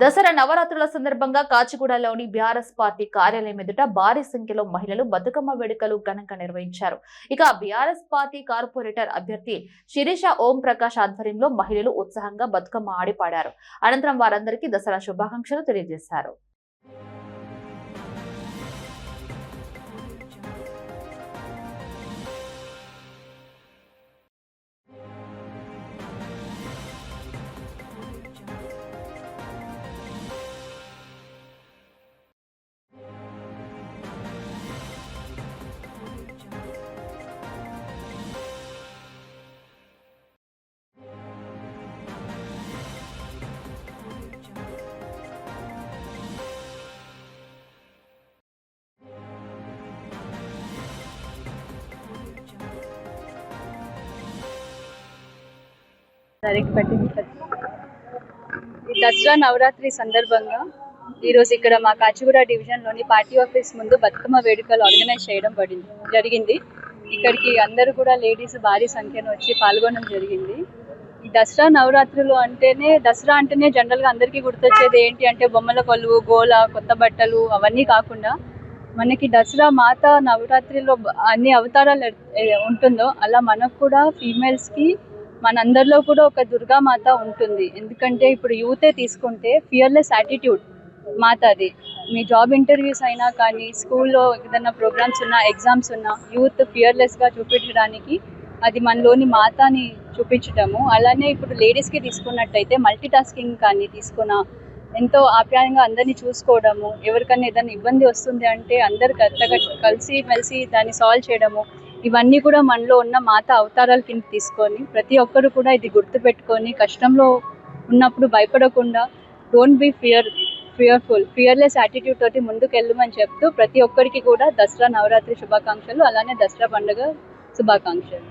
దసరా నవరాత్రుల సందర్భంగా కాచిగూడలోని BRS party కార్యాలయం ఎదుట భారీ సంఖ్యలో మహిళలు బతుకమ్మ వేడుకలు ఘనంగా నిర్వహించారు. ఇక బీఆర్ఎస్ పార్టీ కార్పొరేటర్ అభ్యర్థి శిరీష ఓం ప్రకాష్ ఆధ్వర్యంలో మహిళలు ఉత్సాహంగా బతుకమ్మ ఆడిపాడారు. అనంతరం వారందరికీ దసరా శుభాకాంక్షలు తెలియజేశారు. తారీఖు పెట్టింది. ఈ దసరా నవరాత్రి సందర్భంగా ఈరోజు ఇక్కడ మా కాచిగూడ డివిజన్లోని పార్టీ ఆఫీస్ ముందు బతుకమ్మ వేడుకలు ఆర్గనైజ్ చేయడం పడింది జరిగింది. ఇక్కడికి అందరూ కూడా లేడీస్ భారీ సంఖ్యను వచ్చి పాల్గొనడం జరిగింది. ఈ దసరా నవరాత్రులు అంటేనే దసరా అంటేనే జనరల్గా అందరికీ గుర్తొచ్చేది ఏంటి అంటే బొమ్మల కొలువు గోల కొత్త బట్టలు అవన్నీ కాకుండా మనకి దసరా మాత నవరాత్రిలో అన్ని అవతారాలు ఉంటుందో అలా మనకు కూడా ఫీమేల్స్కి మనందరిలో కూడా ఒక దుర్గామాత ఉంటుంది. ఎందుకంటే ఇప్పుడు యూతే తీసుకుంటే ఫియర్లెస్ యాటిట్యూడ్ మాత అది మీ జాబ్ ఇంటర్వ్యూస్ అయినా కానీ స్కూల్లో ఏదైనా ప్రోగ్రామ్స్ ఉన్నా ఎగ్జామ్స్ ఉన్నా యూత్ ఫియర్లెస్గా చూపించడానికి అది మనలోని మాతాని చూపించటము. అలానే ఇప్పుడు లేడీస్కి తీసుకున్నట్టయితే మల్టీ టాస్కింగ్ కానీ తీసుకున్న ఎంతో ఆప్యాయంగా అందరినీ చూసుకోవడము ఎవరికైనా ఏదైనా ఇబ్బంది వస్తుంది అంటే అందరు కలిసి మెలిసి దాన్ని సాల్వ్ చేయడము ఇవన్నీ కూడా మనలో ఉన్న మాత అవతారాల కింద తీసుకొని ప్రతి ఒక్కరు కూడా ఇది గుర్తుపెట్టుకొని కష్టంలో ఉన్నప్పుడు భయపడకుండా don't be fear fearful fearless attitude తోటి ముందుకు వెళ్ళమని చెప్తూ ప్రతి ఒక్కరికి కూడా దసరా నవరాత్రి శుభాకాంక్షలు అలానే దసరా పండుగ శుభాకాంక్షలు.